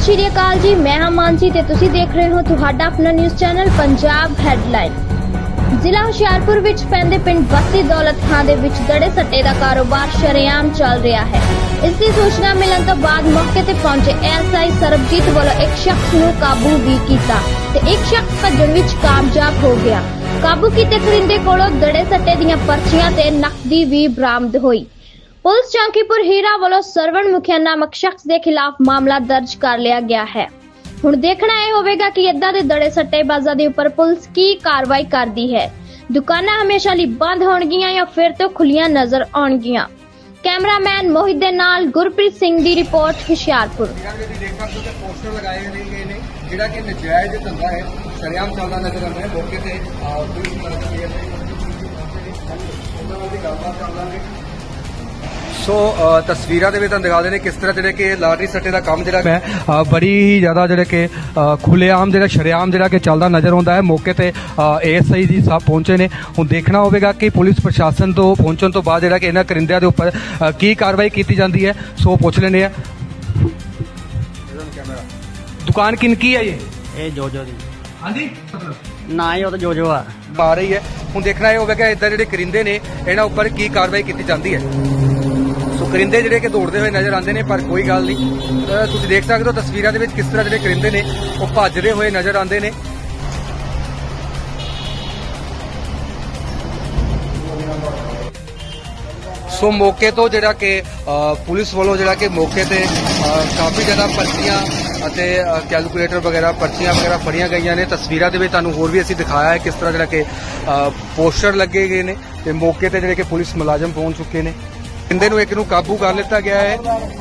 ਸਤਿ ਸ਼੍ਰੀ ਅਕਾਲ ਜੀ, ਮੈਂ ਹਾਂ ਮਾਨਸੀ ਤੇ ਤੁਸੀਂ ਦੇਖ ਰਹੇ ਹੋ ਤੁਹਾਡਾ ਆਪਣਾ ਨਿਊਜ਼ ਚੈਨਲ ਪੰਜਾਬ ਹੈਡਲਾਈਨ ਜ਼ਿਲ੍ਹਾ ਹੁਸ਼ਿਆਰਪੁਰ ਵਿੱਚ ਪੈਂਦੇ ਪਿੰਡ ਬਸਤੀ ਦੌਲਤ ਖਾਂ ਦੇ ਵਿੱਚ ਦੜੇ ਸੱਟੇ ਦਾ ਕਾਰੋਬਾਰ ਸ਼ਰੇਆਮ ਚੱਲ ਰਿਹਾ ਹੈ। ਇਸ ਦੀ ਸੂਚਨਾ ਮਿਲਣ ਤੋਂ ਬਾਅਦ ਮੌਕੇ ਤੇ ਪਹੁੰਚੇ ਐਸਆਈ ਸਰਬਜੀਤ ਵੱਲੋਂ ਇੱਕ ਸ਼ਖਸ ਨੂੰ ਕਾਬੂ ਵੀ ਕੀਤਾ ਤੇ ਇੱਕ ਸ਼ਖਸ ਭੱਜਣ ਵਿੱਚ ਕਾਮਯਾਬ ਹੋ ਗਿਆ। ਕਾਬੂ ਕੀਤੇ ਕਰਿੰਦੇ ਕੋਲੋਂ ਦੜੇ ਸੱਟੇ ਦੀਆਂ ਪਰਚੀਆਂ ਤੇ ਨਕਦੀ ਵੀ ਬਰਾਮਦ ਹੋਈ। ਪੁਲਿਸ ਚੌਂਕੀਪੁਰ ਹੀਰਾ ਵੱਲੋਂ ਸਰਵਣ ਮੁਖੀਆ ਨਾਮਕ ਸ਼ਖਸ ਦੇ ਖਿਲਾਫ ਮਾਮਲਾ ਦਰਜ ਕਰ ਲਿਆ ਗਿਆ ਹੈ। ਹੁਣ ਦੇਖਣਾ ਇਹ ਹੋਵੇਗਾ ਕਿ ਇਦਾਂ ਦੇ ਦੜੇ ਸੱਟੇਬਾਜ਼ਾਂ ਦੇ ਉੱਪਰ ਪੁਲਿਸ ਕੀ ਕਾਰਵਾਈ ਕਰਦੀ ਹੈ। ਦੁਕਾਨਾਂ ਹਮੇਸ਼ਾ ਲਈ ਬੰਦ ਹੋਣਗੀਆਂ ਜਾਂ ਫਿਰ ਤੋਂ ਖੁੱਲੀਆਂ ਨਜ਼ਰ ਆਉਣਗੀਆਂ। ਕੈਮਰਾਮੈਨ ਮੋਹਿਤ ਦੇ ਨਾਲ ਗੁਰਪ੍ਰੀਤ ਸਿੰਘ ਦੀ ਰਿਪੋਰਟ ਹੁਸ਼ਿਆਰਪੁਰ। ਪੋਸਟਰ ਲਗਾਏ ਨੇ ਗਏ ਨੇ, ਜਿਹੜਾ ਕਿ ਨਜਾਇਜ਼ ਧੰਦਾ ਹੈ, ਸ਼ਰਿਆਮ ਚੱਲਦਾ ਨਜ਼ਰ ਆਉਂਦਾ ਹੈ, ਮੌਕੇ ਤੇ ਪੁਲਿਸ ਮੁਲਾਜ਼ਮ ਵੀ ਹੈ। ਸੋ ਤਸਵੀਰਾਂ ਦੇ ਵਿੱਚ ਤੁਹਾਨੂੰ ਦਿਖਾ ਦੇ ਨੇ ਕਿਸ ਤਰ੍ਹਾਂ ਜਿਹੜੇ ਕਿ ਲਾਟਰੀ ਸੱਟੇ ਦਾ ਕੰਮ ਜਿਹੜਾ ਹੈ ਬੜੀ ਹੀ ਜ਼ਿਆਦਾ ਜਿਹੜੇ ਕਿ ਅ, ਖੁੱਲ੍ਹੇਆਮ ਜਿਹੜਾ ਸ਼ਰੇਆਮ ਜਿਹੜਾ ਕਿ ਚੱਲਦਾ ਨਜ਼ਰ ਆਉਂਦਾ ਹੈ। ਮੌਕੇ ਤੇ ਏਐਸਆਈ ਜੀ ਸਾਹਿਬ ਪਹੁੰਚੇ ਨੇ। ਹੁਣ ਦੇਖਣਾ ਹੋਵੇਗਾ ਕਿ ਪੁਲਿਸ ਪ੍ਰਸ਼ਾਸਨ ਤੋਂ ਪਹੁੰਚਣ ਤੋਂ ਬਾਅਦ ਜਿਹੜਾ ਕਿ ਇਹਨਾਂ ਕਰਿੰਦਿਆਂ ਦੇ ਉੱਪਰ ਕੀ ਕਾਰਵਾਈ ਕੀਤੀ ਜਾਂਦੀ ਹੈ ਸੋ ਪੁੱਛ ਲੈਂਦੇ ਆ ਦੁਕਾਨ ਕਿਨਕੀ ਹੈ ਇਹ? ਇਹ ਜੋਜੋ ਦੀ। ਹਾਂਜੀ ਨਾ ਹੀ ਉਹ ਤਾਂ ਜੋਜੋ ਆ। ਆ ਰਹੀ ਹੈ। ਹੁਣ ਦੇਖਣਾ ਇਹ ਹੋਵੇਗਾ ਇਦਾਂ ਜਿਹੜੇ ਕਰਿੰਦੇ ਨੇ ਇਹਨਾਂ ਉੱਪਰ ਕੀ ਕਾਰਵਾਈ ਕੀਤੀ ਜਾਂਦੀ ਹੈ। ਕਰਿੰਦੇ ਜਿਹੜੇ ਕਿ ਦੌੜਦੇ ਹੋਏ ਨਜ਼ਰ ਆਉਂਦੇ ਨੇ, ਪਰ ਕੋਈ ਗੱਲ ਨਹੀਂ। ਤੁਸੀਂ ਦੇਖ ਸਕਦੇ ਹੋ ਤਸਵੀਰਾਂ ਦੇ ਵਿੱਚ ਕਿਸ ਤਰ੍ਹਾਂ ਜਿਹੜੇ ਕਰਿੰਦੇ ਨੇ, ਉਹ ਭੱਜਦੇ ਹੋਏ ਨਜ਼ਰ ਆਉਂਦੇ ਨੇ। ਸੋ ਮੌਕੇ ਤੋਂ ਜਿਹੜਾ ਕਿ ਪੁਲਿਸ ਵੱਲੋਂ ਜਿਹੜਾ ਕਿ ਮੌਕੇ ਤੇ ਕਾਫੀ ਜ਼ਿਆਦਾ ਪਰਚੀਆਂ ਅਤੇ ਕੈਲਕੂਲੇਟਰ ਵਗੈਰਾ, ਪਰਚੀਆਂ ਵਗੈਰਾ ਫੜੀਆਂ ਗਈਆਂ ਨੇ। ਤਸਵੀਰਾਂ ਦੇ ਵਿੱਚ ਤੁਹਾਨੂੰ ਹੋਰ ਵੀ ਅਸੀਂ ਦਿਖਾਇਆ ਹੈ ਕਿਸ ਤਰ੍ਹਾਂ ਜਿਹੜਾ ਕਿ ਪੋਸਟਰ ਲੱਗੇ ਗਏ ਨੇ ਤੇ ਮੌਕੇ ਤੇ ਜਿਹੜੇ ਕਿ ਪੁਲਿਸ ਮੁਲਾਜ਼ਮ ਪਹੁੰਚ ਚੁੱਕੇ ਨੇ। ਇੰਦੇ ਨੂੰ ਇੱਕ ਨੂੰ ਕਾਬੂ ਕਰ ਲਿੱਤਾ ਗਿਆ ਹੈ।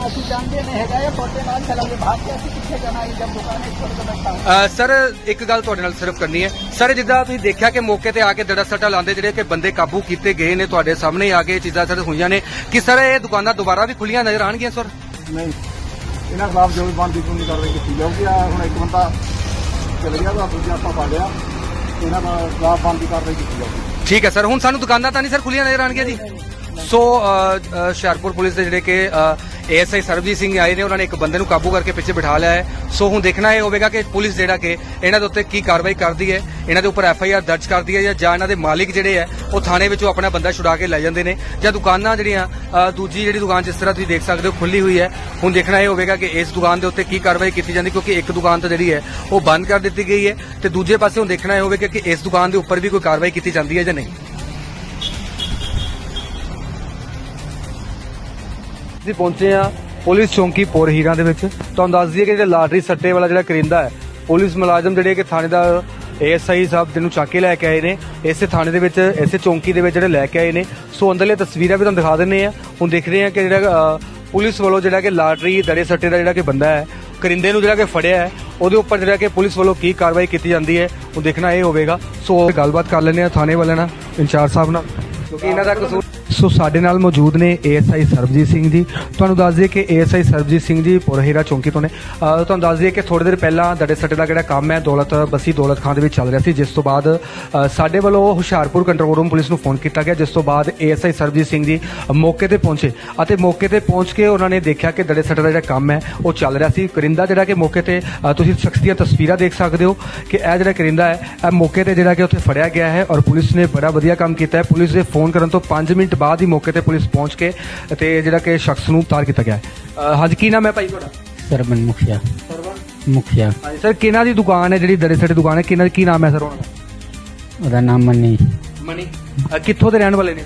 ਅਸੀਂ ਜਾਣਦੇ ਨਹੀਂ ਹੈਗਾ ਇਹ ਛੋਟੇ ਨਾਲ ਚਲਾਂਗੇ ਭਾਗ ਕੇ ਅਸੀਂ ਕਿੱਥੇ ਜਾਣਾ ਹੈ ਜਦ ਦੁਕਾਨੇ ਛੋੜ ਕੇ ਬੈਠਾ ਅ, ਸਰ ਇੱਕ ਗੱਲ ਤੁਹਾਡੇ ਨਾਲ ਸਿਰਫ ਕਰਨੀ ਹੈ। ਸਰ ਜਿੱਦਾਂ ਤੁਸੀਂ ਦੇਖਿਆ ਕਿ ਮੌਕੇ ਤੇ ਆ ਕੇ ਦੜਾ ਸੱਟਾ ਲਾਉਂਦੇ ਜਿਹੜੇ ਕਿ ਬੰਦੇ ਕਾਬੂ ਕੀਤੇ ਗਏ ਨੇ ਤੁਹਾਡੇ ਸਾਹਮਣੇ ਆ ਕੇ ਇਹ ਚੀਜ਼ਾਂ ਸਰ ਹੋਈਆਂ ਨੇ। ਕਿ ਸਰ ਇਹ ਦੁਕਾਨਾਂ ਦੁਬਾਰਾ ਵੀ ਖੁੱਲੀਆਂ ਨਜ਼ਰ ਆਣਗੀਆਂ ਸਰ? ਨਹੀਂ। ਇਹਨਾਂ ਖਿਲਾਫ ਜੋ ਵੀ ਬਣਦੀ ਕਾਨੂੰਨੀ ਕਾਰਵਾਈ ਕੀਤੀ ਜਾਊਗੀ। ਆ ਹੁਣ ਇੱਕ ਬੰਦਾ ਚਲ ਗਿਆ ਤਾਂ ਦੂਜਾ ਆਪਾਂ ਪਾ ਲਿਆ। ਇਹਨਾਂ ਦਾ ਖਿਲਾਫ ਬਣਦੀ ਕਾਰਵਾਈ ਕੀਤੀ ਜਾਊਗੀ। ਠੀਕ ਹੈ ਸਰ। ਹੁਣ ਸਾਨੂੰ ਦੁਕਾਨਾਂ ਤਾਂ ਨਹੀਂ ਸਰ ਖੁੱਲੀਆਂ ਨਜ਼ਰ ਆਣਗੀਆਂ ਜੀ? ਸੋ ਹੁਸ਼ਿਆਰਪੁਰ ਪੁਲਿਸ ਦੇ ਜਿਹੜੇ ਕਿ ਏਐਸਆਈ ਸਰਬਜੀਤ ਸਿੰਘ ਆਏ ਨੇ, ਉਹਨਾਂ ਨੇ ਇੱਕ ਬੰਦੇ ਨੂੰ ਕਾਬੂ ਕਰਕੇ ਪਿੱਛੇ ਬਿਠਾ ਲਿਆ ਹੈ। ਸੋ ਹੁਣ ਦੇਖਣਾ ਇਹ ਹੋਵੇਗਾ ਕਿ ਪੁਲਿਸ ਜਿਹੜਾ ਕਿ ਇਹਨਾਂ ਦੇ ਉੱਤੇ ਕੀ ਕਾਰਵਾਈ ਕਰਦੀ ਹੈ, ਇਹਨਾਂ ਦੇ ਉੱਪਰ ਐਫਆਈਆਰ ਦਰਜ ਕਰਦੀ ਹੈ ਜਾਂ ਇਹਨਾਂ ਦੇ ਮਾਲਿਕ ਜਿਹੜੇ ਹੈ, ਉਹ ਥਾਣੇ ਵਿੱਚੋਂ ਆਪਣਾ ਬੰਦਾ ਛੁਡਾ ਕੇ ਲੈ ਜਾਂਦੇ ਨੇ ਜਾਂ ਦੁਕਾਨਾਂ ਜਿਹੜੀਆਂ ਦੂਜੀ ਜਿਹੜੀ ਦੁਕਾਨ ਜਿਸ ਤਰ੍ਹਾਂ ਤੁਸੀਂ ਦੇਖ ਸਕਦੇ ਹੋ ਖੁੱਲੀ ਹੋਈ ਹੈ, ਹੁਣ ਦੇਖਣਾ ਇਹ ਹੋਵੇਗਾ ਕਿ ਇਸ ਦੁਕਾਨ ਦੇ ਉੱਤੇ ਕੀ ਕਾਰਵਾਈ ਕੀਤੀ ਜਾਂਦੀ ਕਿਉਂਕਿ ਇੱਕ ਦੁਕਾਨ ਤਾਂ ਜਿਹੜੀ ਹੈ, ਉਹ ਬੰਦ ਕਰ ਦਿੱਤੀ ਗਈ ਹੈ ਤੇ ਦੂਜੇ ਪਾਸੇ ਹੁਣ ਦੇਖਣਾ ਇਹ ਹੋਵੇਗਾ ਕਿ ਇਸ ਦੁਕਾਨ ਦੇ ਉੱਪਰ ਵੀ ਕੋਈ ਕਾਰਵਾਈ ਕੀਤੀ ਜਾਂਦੀ ਹੈ ਜਾਂ ਨਹੀਂ। ਅਸੀਂ ਪਹੁੰਚੇ ਆ ਪੁਲਿਸ ਚੌਂਕੀ ਪੋਰ ਹੀਰਾ ਦੇ ਵਿੱਚ। ਤੁਹਾਨੂੰ ਦੱਸ ਦਈਏ ਕਿ ਜਿਹੜਾ ਲਾਟਰੀ ਸੱਟੇ ਵਾਲਾ ਜਿਹੜਾ ਕਰਿੰਦਾ ਹੈ, ਪੁਲਿਸ ਮੁਲਾਜ਼ਮ ਜਿਹੜੇ ਕਿ ਥਾਣੇਦਾਰ ਏਐਸਆਈ ਸਾਹਿਬ ਜਿਹਨੂੰ ਚੱਕ ਕੇ ਲੈ ਕੇ ਆਏ ਨੇ, ਇਸੇ ਥਾਣੇ ਦੇ ਵਿੱਚ, ਇਸੇ ਚੌਂਕੀ ਦੇ ਵਿੱਚ ਜਿਹੜੇ ਲੈ ਕੇ ਆਏ ਨੇ। ਸੋ ਅੰਦਰਲੇ ਤਸਵੀਰਾਂ ਵੀ ਤੁਹਾਨੂੰ ਦਿਖਾ ਦਿੰਨੇ ਆ ਹੁਣ ਦੇਖਦੇ ਆ ਕਿ ਜਿਹੜਾ ਪੁਲਿਸ ਵੱਲੋਂ ਜਿਹੜਾ ਕਿ ਲਾਟਰੀ ਦੜੇ ਸੱਟੇ ਦਾ ਜਿਹੜਾ ਕਿ ਬੰਦਾ ਹੈ, ਕਰਿੰਦੇ ਨੂੰ ਜਿਹੜਾ ਕਿ ਫੜਿਆ ਹੈ, ਉਹਦੇ ਉੱਪਰ ਜਿਹੜਾ ਕਿ ਪੁਲਿਸ ਵੱਲੋਂ ਕੀ ਕਾਰਵਾਈ ਕੀਤੀ ਜਾਂਦੀ ਹੈ, ਉਹ ਦੇਖਣਾ ਇਹ ਹੋਵੇਗਾ। ਸੋ ਗੱਲਬਾਤ ਕਰ ਲੈਂਦੇ ਆ ਥਾਣੇ ਵਾਲਿਆਂ ਨਾਲ, ਇੰਚਾਰਜ ਸਾਹਿਬ ਨਾਲ, ਕਿਉਂਕਿ ਇਹਨਾਂ ਦਾ ਕਸੂਰ ਸੋ ਸਾਡੇ ਨਾਲ ਮੌਜੂਦ ਨੇ ਏਐਸਆਈ ਸਰਬਜੀਤ ਸਿੰਘ ਜੀ। ਤੁਹਾਨੂੰ ਦੱਸ ਦਈਏ ਕਿ ਏਐਸਆਈ ਸਰਬਜੀਤ ਸਿੰਘ ਜੀ ਪੁਰਹੀਰਾ ਚੌਂਕੀ ਤੋਂ ਨੇ। ਅਹ ਤੁਹਾਨੂੰ ਦੱਸ ਦਈਏ ਕਿ ਥੋੜੀ ਦੇਰ ਪਹਿਲਾਂ ਦੜੇ ਸੱਟੇ ਦਾ ਜਿਹੜਾ ਕੰਮ ਹੈ, ਦੌਲਤ ਬਸੀ ਦੌਲਤ ਖਾਨ ਦੇ ਵਿੱਚ ਚੱਲ ਰਿਹਾ ਸੀ, ਜਿਸ ਤੋਂ ਬਾਅਦ, ਅਹ ਸਾਡੇ ਵੱਲੋਂ ਹੁਸ਼ਿਆਰਪੁਰ ਕੰਟਰੋਲ ਰੂਮ ਪੁਲਿਸ ਨੂੰ ਫੋਨ ਕੀਤਾ ਗਿਆ, ਜਿਸ ਤੋਂ ਬਾਅਦ ਏਐਸਆਈ ਸਰਬਜੀਤ ਸਿੰਘ ਜੀ ਮੌਕੇ ਤੇ ਪਹੁੰਚੇ ਅਤੇ ਮੌਕੇ ਤੇ ਪਹੁੰਚ ਕੇ ਉਹਨਾਂ ਨੇ ਦੇਖਿਆ ਕਿ ਦੜੇ ਸੱਟੇ ਦਾ ਜਿਹੜਾ ਕੰਮ ਹੈ, ਉਹ ਚੱਲ ਰਿਹਾ ਸੀ। ਕਰਿੰਦਾ ਜਿਹੜਾ ਕਿ ਮੌਕੇ ਤੇ, ਅਹ ਤੁਸੀਂ ਸ਼ਖਸ ਦੀਆਂ ਤਸਵੀਰਾਂ ਦੇਖ ਸਕਦੇ ਹੋ ਕਿ ਇਹ ਜਿਹੜਾ ਕਰਿੰਦਾ ਹੈ, ਇਹ ਮੌਕੇ ਤੇ ਜਿਹੜਾ ਕਿ ਉੱਥੇ ਫੜਿਆ ਗਿਆ ਹੈ ਔਰ ਪੁਲਿਸ ਨੇ ਬੜਾ ਵਧੀਆ ਕੰਮ ਕੀਤਾ ਹੈ। ਪੁਲਿਸ ਦੇ ਫੋਨ ਕਰਨ ਤੋਂ 5 ਮਿੰਟ ਬਾਅਦ ਹੀ ਮੌਕੇ ਤੇ ਪੁਲਿਸ ਪਹੁੰਚ ਕੇ ਤੇ ਜਿਹੜਾ ਕਿ ਸ਼ਖਸ ਨੂੰ ਉਤਾਰ ਕੀਤਾ ਗਿਆ ਹੈ ਅਹ ਹਾਂਜੀ ਕੀ ਨਾਮ ਹੈ ਭਾਈ ਤੁਹਾਡਾ ਸਰਬਨ ਮੁਖੀਆ ਮੁਖੀਆ ਹਾਂਜੀ ਸਰ ਕਿਹਨਾਂ ਦੀ ਦੁਕਾਨ ਹੈ ਜਿਹੜੀ ਦੜੇ ਸੱਟੇ ਦੁਕਾਨ ਹੈ ਕਿਹਨਾਂ ਕੀ ਨਾਮ ਹੈ ਸਰ ਉਹਨਾਂ ਦਾ ਉਹਦਾ ਨਾਮ ਮੰਨੀ ਮਨੀ ਕਿੱਥੋਂ ਦੇ ਰਹਿਣ ਵਾਲੇ ਨੇ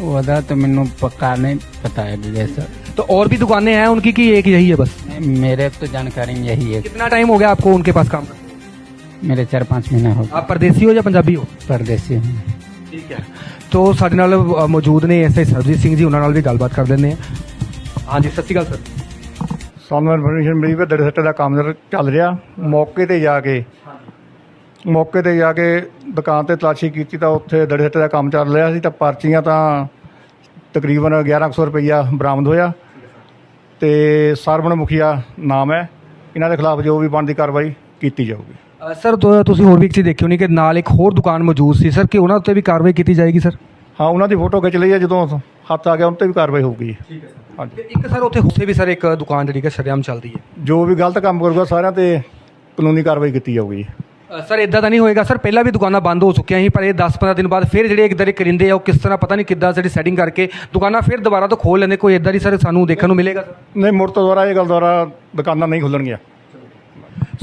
ਉਹਦਾ ਤਾਂ ਮੈਨੂੰ ਪੱਕਾ नहीं पता है जैसा तो और भी दुकानें हैं उनकी की एक यही है बस मेरे तो जानकारी में यही है कितना टाइम हो गया आपको उनके पास काम करते मेरे चार पाँच महीना हो आप परदेसी हो या पंजाबी हो परदेसी हूँ ਠੀਕ ਹੈ ਤੋ ਸਾਡੇ ਨਾਲ ਅ, ਮੌਜੂਦ ਨੇ ਐਸਆਈ ਸਰਜੀਤ ਸਿੰਘ ਜੀ ਉਹਨਾਂ ਨਾਲ ਵੀ ਗੱਲਬਾਤ ਕਰ ਲੈਂਦੇ ਹਾਂ। ਹਾਂਜੀ ਸਤਿ ਸ਼੍ਰੀ ਅਕਾਲ ਸਰ। ਸਾਨੂੰ ਇਨਫੋਰਮੇਸ਼ਨ ਮਿਲੀ ਵੀ ਦੜੇ ਸੱਟੇ ਦਾ ਕੰਮ ਚੱਲ- ਚੱਲ ਰਿਹਾ। ਮੌਕੇ ਤੇ ਜਾ ਕੇ ਮੌਕੇ ਤੇ ਜਾ ਕੇ ਦੁਕਾਨ ਤੇ ਤਲਾਸ਼ੀ ਕੀਤੀ ਤਾਂ ਉੱਥੇ ਦੜੇ ਸੱਟੇ ਦਾ ਕੰਮ ਚੱਲ ਰਿਹਾ ਸੀ ਤਾਂ ਪਰਚੀਆਂ ਤਾਂ ਤਕਰੀਬਨ 1100 ਰੁਪਈਆ ਬਰਾਮਦ ਹੋਇਆ। ਤੇ ਸਰਵਣ ਮੁਖੀਆ ਨਾਮ ਹੈ। ਇਹਨਾਂ ਦੇ ਖਿਲਾਫ ਜੋ ਵੀ ਬਣਦੀ ਕਾਰਵਾਈ ਕੀਤੀ ਜਾਊਗੀ। ਅ, ਸਰ ਤੁ- ਤੁਸੀਂ ਹੋਰ ਵੀ ਇੱਕ ਚੀਜ਼ ਦੇਖੀ ਹੋਣੀ ਕਿ ਨਾਲ ਇੱਕ ਹੋਰ ਦੁਕਾਨ ਮੌਜੂਦ ਸੀ। ਸਰ ਕਿ ਉਹਨਾਂ ਉੱਤੇ ਵੀ ਕਾਰਵਾਈ ਕੀਤੀ ਜਾਏਗੀ ਸਰ? ਹਾਂ ਉਹਨਾਂ ਦੀ ਫੋਟੋ ਖਿੱਚ ਲਈ ਹੈ ਜਦੋਂ ਹੱਥ ਆ ਗਿਆ ਉਹਨਾਂ ਤੇ ਵੀ ਕਾਰਵਾਈ ਹੋਊਗੀ। ਠੀਕ ਹੈ ਸਰ। ਹਾਂਜੀ। ਤੇ ਇੱਕ ਸਰ ਉੱਥੇ ਹੁਸੇ ਵੀ ਸਰ ਇੱਕ ਦੁਕਾਨ ਜਿਹੜੀ ਕਿ ਸ਼ਰੇਆਮ ਚੱਲਦੀ ਹੈ। ਜੋ ਵੀ ਗਲਤ ਕੰਮ ਕਰੂਗਾ ਸਾਰਿਆਂ ਤੇ ਕਾਨੂੰਨੀ ਕਾਰਵਾਈ ਕੀਤੀ ਜਾਊਗੀ। ਅ, ਸਰ ਇਦਾਂ ਤਾਂ ਨਹੀਂ ਹੋਏਗਾ। ਸਰ ਪਹਿਲਾਂ ਵੀ ਦੁਕਾਨਾਂ ਬੰਦ ਹੋ ਚੁੱਕੀਆਂ ਸੀ ਪਰ ਇਹ 10-15 ਦਿਨ ਬਾਅਦ ਫਿਰ ਜਿਹੜੇ ਇਕਦਾਰੇ ਕਰਿੰਦੇ ਆ ਉਹ ਕਿਸ ਤਰ੍ਹਾਂ ਪਤਾ ਨਹੀਂ ਕਿੱਦਾਂ ਜਿਹੜੀ ਸੈਟਿੰਗ ਕਰਕੇ ਦੁਕਾਨਾਂ ਫਿਰ ਦੁਬਾਰਾ ਤੋਂ ਖੋਲ ਲੈਂਦੇ ਕੋਈ ਇਦਾਂ ਦੀ ਸਰ ਸਾਨੂੰ ਦੇਖਣ ਨੂੰ ਮਿਲੇਗਾ ਸਰ? ਨਹੀਂ ਮੁੜ ਤੋਂ ਦੁਬਾਰਾ ਇਹ ਗੱਲ ਦੁਬਾਰਾ ਦੁਕਾਨਾਂ ਨਹੀਂ ਖੁੱਲਣਗੀਆਂ।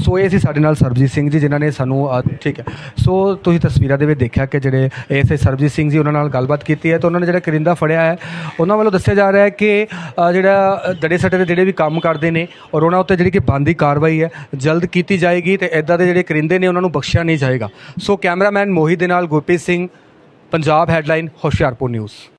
ਸੋ ਇਹ ਸੀ ਸਾਡੇ ਨਾਲ ਸਰਬਜੀਤ ਸਿੰਘ ਜੀ ਜਿਨ੍ਹਾਂ ਨੇ ਸਾਨੂੰ ਅ, ਠੀਕ ਹੈ। ਸੋ ਤੁਸੀਂ ਤਸਵੀਰਾਂ ਦੇ ਵਿੱਚ ਦੇਖਿਆ ਕਿ ਜਿਹੜੇ ਇਹ ਐਸਏ ਸਰਬਜੀਤ ਸਿੰਘ ਜੀ ਉਹਨਾਂ ਨਾਲ ਗੱਲਬਾਤ ਕੀਤੀ ਹੈ ਤਾਂ ਉਹਨਾਂ ਨੇ ਜਿਹੜਾ ਕਰਿੰਦਾ ਫੜਿਆ ਹੈ ਉਹਨਾਂ ਵੱਲੋਂ ਦੱਸਿਆ ਜਾ ਰਿਹਾ ਹੈ ਕਿ ਅ, ਜਿਹੜਾ ਅ, ਦੜੇ ਸੱਟੇ ਦੇ ਜਿਹੜੇ ਵੀ ਕੰਮ ਕਰਦੇ ਨੇ ਔਰ ਉਹਨਾਂ ਉੱਤੇ ਜਿਹੜੀ ਕਿ ਬਣਦੀ ਕਾਰਵਾਈ ਹੈ ਜਲਦ ਕੀਤੀ ਜਾਏਗੀ ਤੇ ਇਦਾਂ ਦੇ ਜਿਹੜੇ ਕਰਿੰਦੇ ਨੇ ਉਹਨਾਂ ਨੂੰ ਬਖਸ਼ਿਆ ਨਹੀਂ ਜਾਏਗਾ। ਸੋ ਕੈਮਰਾਮੈਨ ਮੋਹੀ ਦੇ ਨਾਲ ਗੁਰਪ੍ਰੀਤ ਸਿੰਘ ਪੰਜਾਬ ਹੈਡਲਾਈਨ ਹੁਸ਼ਿਆਰਪੁਰ ਨਿਊਜ਼।